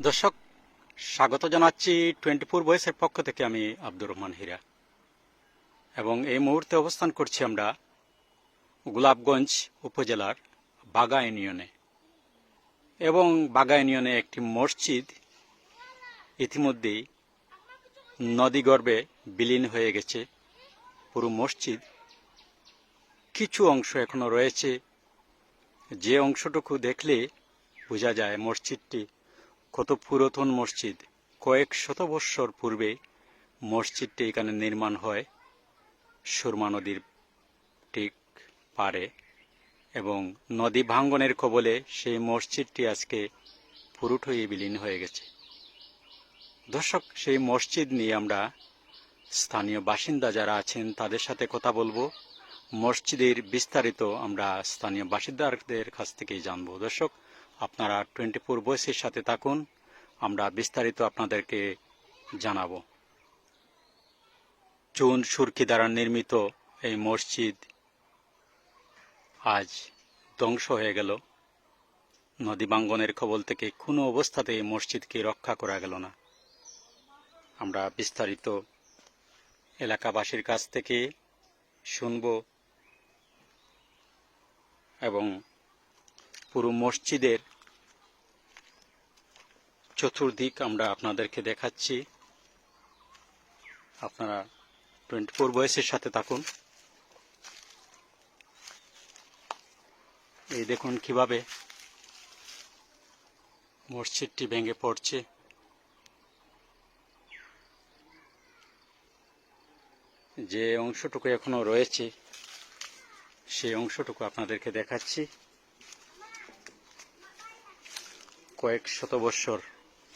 দর্শক, স্বাগত জানাচ্ছি টোয়েন্টি ফোর বয়েসের পক্ষ থেকে আমি আব্দুর রহমান হীরা। এবং এই মুহূর্তে অবস্থান করছি আমরা গোলাপগঞ্জ উপজেলার বাগা ইউনিয়নে। এবং বাগা ইউনিয়নে একটি মসজিদ ইতিমধ্যেই নদীগর্ভে বিলীন হয়ে গেছে। পুরো মসজিদ কিছু অংশ এখনও রয়েছে। যে অংশটুকু দেখলে বোঝা যায় মসজিদটি কত পুরাতন মসজিদ। কয়েক শত বৎসর পূর্বে মসজিদটি এখানে নির্মাণ হয় সুরমা নদীর ঠিক পারে এবং নদী ভাঙ্গনের কবলে সেই মসজিদটি আজকে পুরুট হয়ে বিলীন হয়ে গেছে। দর্শক, সেই মসজিদ নিয়ে আমরা স্থানীয় বাসিন্দা যারা আছেন তাদের সাথে কথা বলব। মসজিদের বিস্তারিত আমরা স্থানীয় বাসিন্দাদের কাছ থেকেই জানব। দর্শক আপনারা টোয়েন্টি ফোর বয়সের সাথে থাকুন, আমরা বিস্তারিত আপনাদেরকে জানাব। চুন সুরকি দ্বারা নির্মিত এই মসজিদ আজ ধ্বংস হয়ে গেল। নদী বাঙ্গনের কবল থেকে কোনো অবস্থাতে এই মসজিদকে রক্ষা করা গেল না। আমরা বিস্তারিত এলাকাবাসীর কাছ থেকে শুনব এবং পুরো মসজিদের চতুর্দিক আমরা আপনাদেরকে দেখাচ্ছি। আপনারা টোয়েন্টি ফোর বয়সের সাথে থাকুন। এই দেখুন কীভাবে মসজিদটি ভেঙে পড়ছে। যে অংশটুকু এখনও রয়েছে, সেই অংশটুকু আপনাদেরকে দেখাচ্ছি। কয়েক শত বৎসর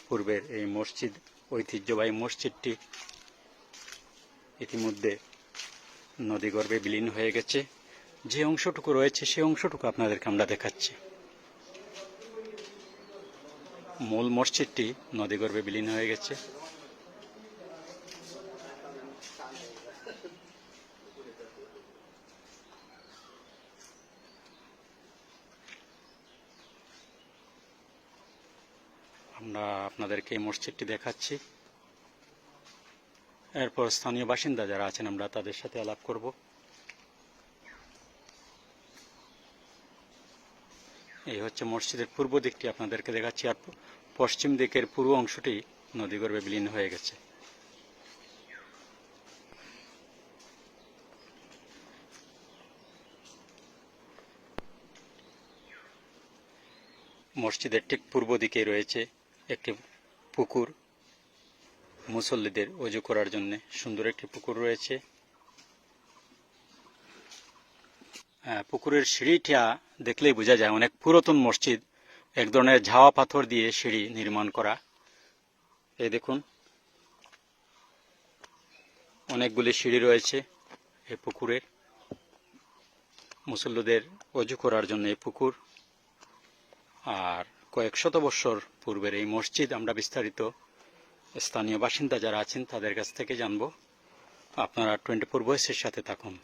পূর্বের এই মসজিদ, ঐতিহ্যবাহী মসজিদটি ইতিমধ্যে নদীগর্ভে বিলীন হয়ে গেছে। যে অংশটুকু রয়েছে সেই অংশটুকু আপনাদেরকে আমরা দেখাচ্ছি। মূল মসজিদটি নদীগর্ভে বিলীন হয়ে গেছে। আমরা আপনাদেরকে এই মসজিদটি দেখাচ্ছি। এরপর স্থানীয় বাসিন্দা যারা আছেন, আমরা তাদের সাথে আলাপ করব। এই হচ্ছে মসজিদের পূর্ব দিকটি, আপনাদেরকে দেখাচ্ছি। আর পশ্চিম দিকের পুরো অংশটি নদীগর্ভে বিলীন হয়ে গেছে। মসজিদের ঠিক পূর্ব দিকে রয়েছে একটি পুকুর, মুসল্লিদের অজু করার জন্য সুন্দর একটি পুকুর রয়েছে। পুকুরের সিঁড়িটা দেখলেই বোঝা যায় অনেক পুরাতন মসজিদ, এক ধরনের ঝাওয়া পাথর দিয়ে সিঁড়ি নির্মাণ করা। এই দেখুন, অনেকগুলি সিঁড়ি রয়েছে এই পুকুরের মুসল্লিদের অজু করার জন্য এই পুকুর। আর কয়েক শত বৎসর পূর্বের এই মসজিদ, আমরা বিস্তারিত স্থানীয় বাসিন্দা যারা আছেন তাদের কাছ থেকে জানব। আপনারা টোয়েন্টি ফোর বয়সের সাথে থাকুন।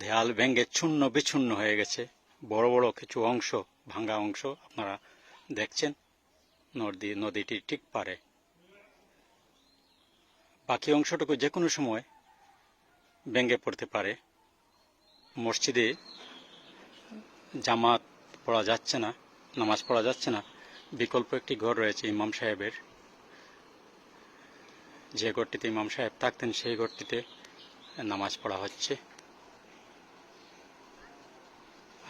দেয়াল ভেঙে চূর্ণ বিচ্ছুন্ন হয়ে গেছে। বড় বড় কিছু অংশ ভাঙ্গা অংশ আপনারা দেখছেন। নদী নদীটির ঠিক পারে। বাকি অংশটুকু যে কোনো সময় ভেঙে পড়তে পারে। মসজিদে জামাত পড়া যাচ্ছে না, নামাজ পড়া যাচ্ছে না। বিকল্প একটি ঘর রয়েছে ইমাম সাহেবের। যে ঘরটিতে ইমাম সাহেব থাকতেন, সেই ঘরটিতে নামাজ পড়া হচ্ছে।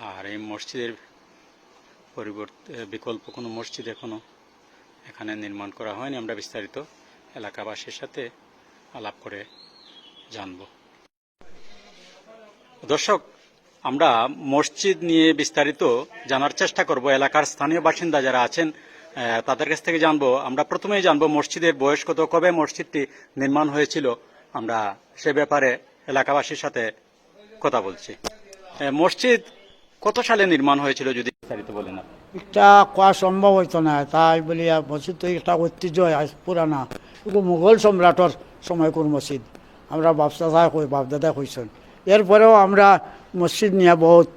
আর এই মসজিদের পরিবর্তে বিকল্প কোনো মসজিদ এখনও এখানে নির্মাণ করা হয়নি। আমরা বিস্তারিত এলাকাবাসীর সাথে আলাপ করে জানব। দর্শক, আমরা মসজিদ নিয়ে বিস্তারিত জানার চেষ্টা করব। এলাকার স্থানীয় বাসিন্দা যারা আছেন তাদের কাছ থেকে জানব। আমরা প্রথমেই জানব মসজিদের বয়স কত, কবে মসজিদটি নির্মাণ হয়েছিল। আমরা সে ব্যাপারে এলাকাবাসীর সাথে কথা বলছি। মসজিদ কত সালে নির্মাণ হয়েছিল যদি বিস্তারিত বলেন এটা কোয়া সম্ভব হইতো না তাই বলিয়া মসজিদ তো একটা ঐতিহ্য আজ পুরানা মুঘল সম্রাটর সময়কুর মসজিদ আমরা বাপদাদা কই বাপদাদা কইছেন এরপরেও আমরা মসজিদ নিয়ে বহুত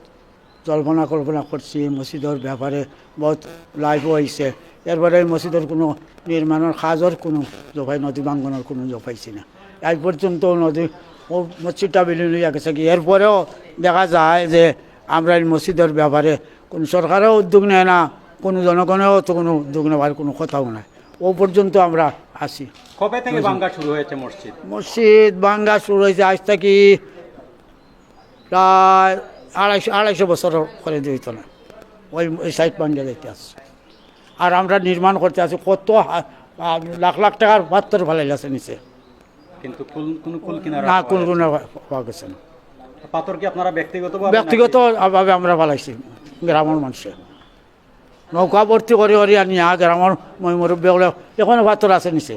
জল্পনা কল্পনা করছি মসজিদের ব্যাপারে বহুত লাইভ হয়েছে এরপরে মসজিদের কোনো নির্মাণের কাজের কোনো জোফাই নদী বাঙ্গনের কোনো জোফাইছি না। আজ পর্যন্ত নদী ও মসজিদটা বিলীন হইয়া গেছে কি এরপরেও দেখা যায় যে আমরা এই মসজিদের ব্যাপারে কোন সরকারও উদ্যোগ নেয় না কোনো জনগণেও তো কোনো উদ্যোগ নেওয়ার কোনো কথাও নাই। ও পর্যন্ত আমরা আসি কবে থেকে ভাঙ্গা শুরু হয়েছে মসজিদ? মসজিদ বাঙ্গা শুরু হয়েছে আজ থেকে প্রায় আড়াইশো আড়াইশো বছর করে দিত না ওই ওই সাইড বাঙ্গা যেতে আসছে। আর আমরা নির্মাণ করতে আছি কত লাখ লাখ টাকার পাত্র ফেলাইছে নিচে। কিন্তু কোনো কুল কিনারা না কোন কোনো পাওয়া গেছে না। পাথর কি আপনারা ব্যক্তিগত ব্যক্তিগত ভাবে আমরা ফেলাইছি। গ্রামের মানুষে নৌকা ভর্তি করে করে আনি আ গ্রামের মই মুরব্বীগুলো এখনও পাত্র আছে নিচে।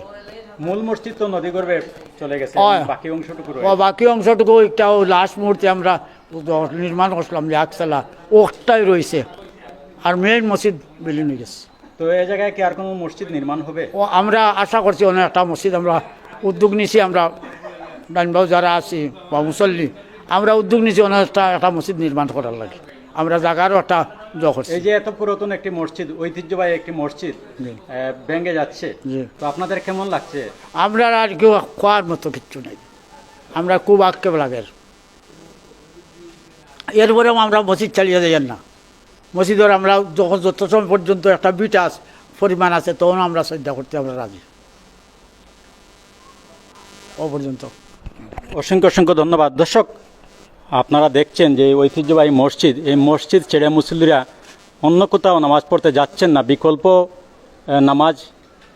মূল মসজিদ তো নদী গর্ভে চলে গেছে বাকি অংশটুকু ও বাকি অংশটুকু একটা লাস্ট মুহূর্তে আমরা নির্মাণ করছিলাম যে একতলা ওটাই রয়েছে আর মেইন মসজিদ বিলীন হয়ে গেছে। তো এই জায়গায় কি আর কোনো মসজিদ নির্মাণ হবে? ও আমরা আশা করছি অনেক একটা মসজিদ আমরা উদ্যোগ নিছি আমরা ডানবাবু যারা আছি বা মুসল্লি আমরা উদ্যোগ নিছি অনেক একটা একটা মসজিদ নির্মাণ করার লাগে। আমরা জায়গারও একটা জ এই যে এত পুরাতন একটি মসজিদ ঐতিহ্যবাহী একটি মসজিদ। ভেঙে যাচ্ছে। তো আপনাদের কেমন লাগছে? আমরা আর কেউ খোয়ার মতো কিচ্ছু নেই। আমরা খুব আক্ষেপ লাগে। এরপরেও আমরা মসজিদ চালিয়ে যাই না। মসজিদের আমরা যখন যত সময় পর্যন্ত একটা বিটাস পরিমাণ আছে তখন আমরা শ্রদ্ধা করতে আমরা রাজি। ও পর্যন্ত। অসংখ্য অসংখ্য ধন্যবাদ। দর্শক আপনারা দেখছেন যে ঐতিহ্যবাহী মসজিদ, এই মসজিদ ছেড়ে মুসল্লিরা অন্য কোথাও নামাজ পড়তে যাচ্ছেন না, বিকল্প নামাজ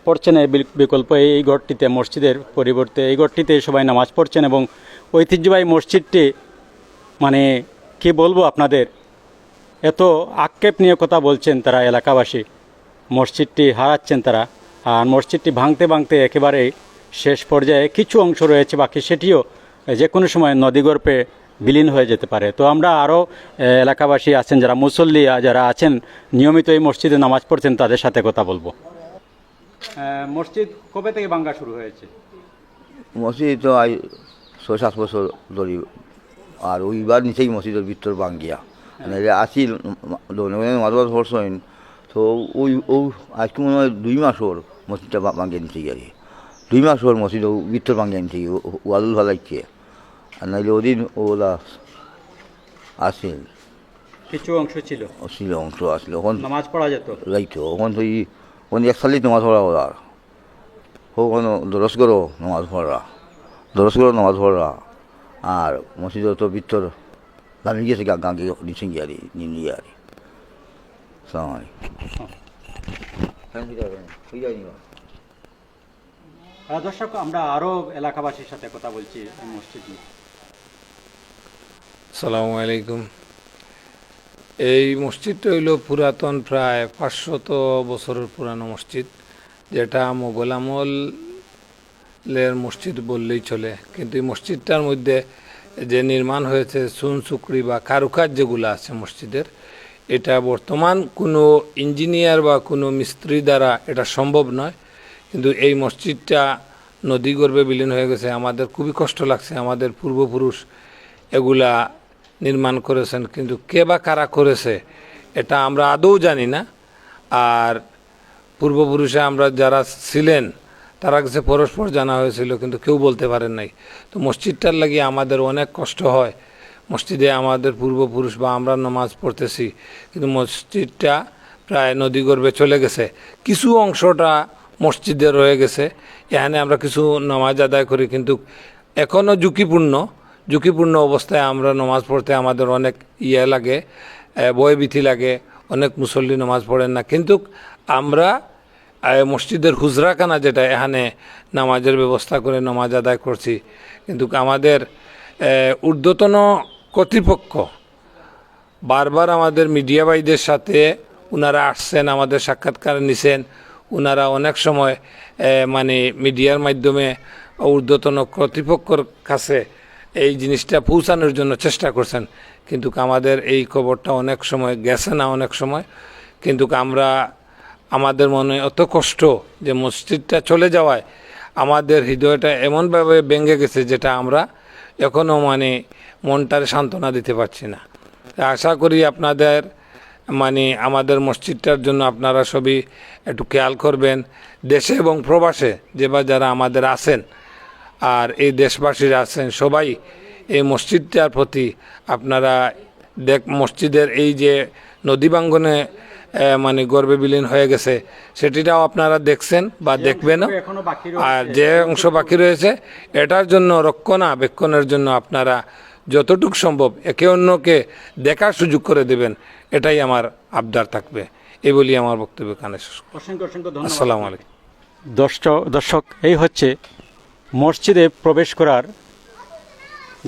পড়ছেন এই বিকল্প এই ঘরটিতে, মসজিদের পরিবর্তে। এই ঘরটিতে সবাই নামাজ পড়ছেন এবং ঐতিহ্যবাহী মসজিদটি মানে কি বলব আপনাদের, এত আক্ষেপ নিয়ে কথা বলছেন তারা এলাকাবাসী। মসজিদটি হারাচ্ছেন তারা। আর মসজিদটি ভাঙতে ভাঙতে একেবারে শেষ পর্যায়ে কিছু অংশ রয়েছে, বাকি সেটিও যে কোনো সময় নদীগর্ভে বিলীন হয়ে যেতে পারে। তো আমরা আরও এলাকাবাসী আছেন, যারা মুসল্লি যারা আছেন, নিয়মিত এই মসজিদে নামাজ পড়ছেন, তাদের সাথে কথা বলব। মসজিদ কবে থেকে ভাঙ্গা শুরু হয়েছে? মসজিদ তো আজ ছয় সাত বছর ধরি, আর ওইবার নিচেই মসজিদের ভিতর ভাঙ্গিয়া। নাহলে আসিল মাদবাদ হরসইন তো ওই ও আজকে মনে হয় দুই মাস ওর মসজিদটা ভাঙ্গিয়ে নিতে গিয়ে দুই মাস ওর মসজিদ ভিতর ভাঙ্গিয়ে গিয়ে ওয়াদুল ভালাইছে আর নাহলে ওদিন কিছু অংশ ছিল। ছিল অংশ আসলে। ওখান নামাজ পড়া যেত। রাইতো ওখান তো ওখান এক সালি নামাজ পড়া ওরা। ওখানে দরস করো নামাজ পড়া। দরস করো নামাজ পড়া। আর মসজিদের তো ভিতর নামি গেছে গা গাঙ্গে নিচে গিয়ারি নিম গিয়ারি সামাই আহ, দর্শক আমরা আরও এলাকাবাসীর সাথে কথা বলছি মসজিদ। নিয়ে সালামু আলাইকুম। এই মসজিদটা হইল পুরাতন প্রায় পাঁচশত বছরের পুরানো মসজিদ, যেটা মোগল আমলের মসজিদ বললেই চলে। কিন্তু এই মসজিদটার মধ্যে যে নির্মাণ হয়েছে চুন চুকরি বা কারুকাজ যেগুলো আছে মসজিদের, এটা বর্তমান কোনো ইঞ্জিনিয়ার বা কোনো মিস্ত্রি দ্বারা এটা সম্ভব নয়। কিন্তু এই মসজিদটা নদী গর্ভে বিলীন হয়ে গেছে। আমাদের খুবই কষ্ট লাগছে। আমাদের পূর্বপুরুষ এগুলা নির্মাণ করেছেন, কিন্তু কে বা কারা করেছে, এটা আমরা আদৌ জানি না। আর পূর্বপুরুষে আমরা যারা ছিলেন, তারা কাছে পরস্পর জানা হয়েছিল, কিন্তু কেউ বলতে পারেন নাই। তো মসজিদটার লাগিয়ে আমাদের অনেক কষ্ট হয়। মসজিদে আমাদের পূর্বপুরুষ বা আমরা নামাজ পড়তেছি, কিন্তু মসজিদটা প্রায় নদী গর্ভে চলে গেছে। কিছু অংশটা মসজিদে রয়ে গেছে। এখানে আমরা কিছু নামাজ আদায় করি, কিন্তু এখনও ঝুঁকিপূর্ণ। ঝুঁকিপূর্ণ অবস্থায় আমরা নামাজ পড়তে আমাদের অনেক ইয়ে লাগে ভয়ভীতি লাগে, অনেক মুসল্লি নামাজ পড়েন না। কিন্তু আমরা মসজিদের হুজরাখানা যেটা, এখানে নামাজের ব্যবস্থা করে নামাজ আদায় করছি। কিন্তু আমাদের ঊর্ধ্বতন কর্তৃপক্ষ বারবার আমাদের মিডিয়া ভাইদের সাথে ওনারা আসছেন, আমাদের সাক্ষাৎকার নিছেন। ওনারা অনেক সময় মানে মিডিয়ার মাধ্যমে ঊর্ধ্বতন কর্তৃপক্ষর কাছে এই জিনিসটা পৌঁছানোর জন্য চেষ্টা করছেন। কিন্তু আমাদের এই খবরটা অনেক সময় গেছে না অনেক সময়। কিন্তু আমরা, আমাদের মনে অত কষ্ট যে মসজিদটা চলে যাওয়ায় আমাদের হৃদয়টা এমনভাবে ভেঙে গেছে যেটা আমরা এখনও মানে মনটার সান্ত্বনা দিতে পারছি না। আশা করি আপনাদের মানে আমাদের মসজিদটার জন্য আপনারা সবই একটু খেয়াল করবেন। দেশে এবং প্রবাসে যে বা যারা আমাদের আছেন আর এই দেশবাসীরা আছেন সবাই এই মসজিদটার প্রতি আপনারা দেখ মসজিদের এই যে নদী বাঙ্গনে মানে গর্বে বিলীন হয়ে গেছে সেটিটাও আপনারা দেখছেন বা দেখবেন। আর যে অংশ বাকি রয়েছে এটার জন্য রক্ষণাবেক্ষণের জন্য আপনারা যতটুকু সম্ভব একে অন্যকে দেখার সুযোগ করে দেবেন এটাই আমার আবদার থাকবে। এই বলি আমার বক্তব্য কানে শেষ করছি। অসংখ্য অসংখ্য ধন্যবাদ। আসসালামু আলাইকুম। দর্শক দর্শক এই হচ্ছে মসজিদে প্রবেশ করার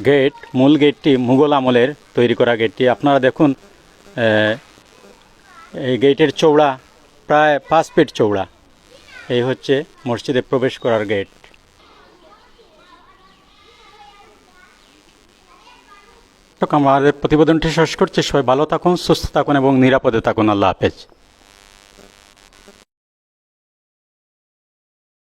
গেট মূল গেটটি মুঘল আমলের তৈরি করা গেটটি আপনারা দেখুন এই গেটের চৌড়া প্রায় পাঁচ ফিট চৌড়া এই হচ্ছে মসজিদে প্রবেশ করার গেট আমাদের প্রতিবেদনটি শেষ করছি। সবাই ভালো থাকুন, সুস্থ থাকুন এবং নিরাপদে থাকুন। আল্লাহ হাফেজ।